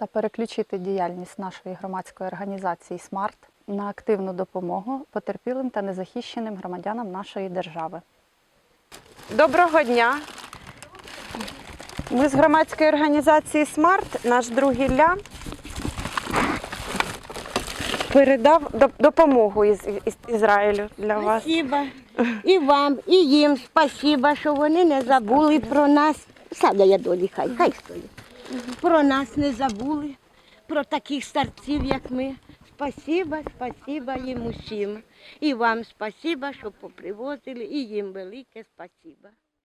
та переключити діяльність нашої громадської організації Смарт на активну допомогу потерпілим та незахищеним громадянам нашої держави. Доброго дня. Ми з громадської організації Смарт, наш друг Ілля, передав допомогу із, із Ізраїлю для вас. Спасибо. І вам, і їм спасибо, що вони не забули про нас. Сада я долі, хай, хай стоїть. Про нас не забули, про таких старців, як ми. Спасибо, спасибо їм усім. І вам спасибо, що попривозили, і їм велике спасибо.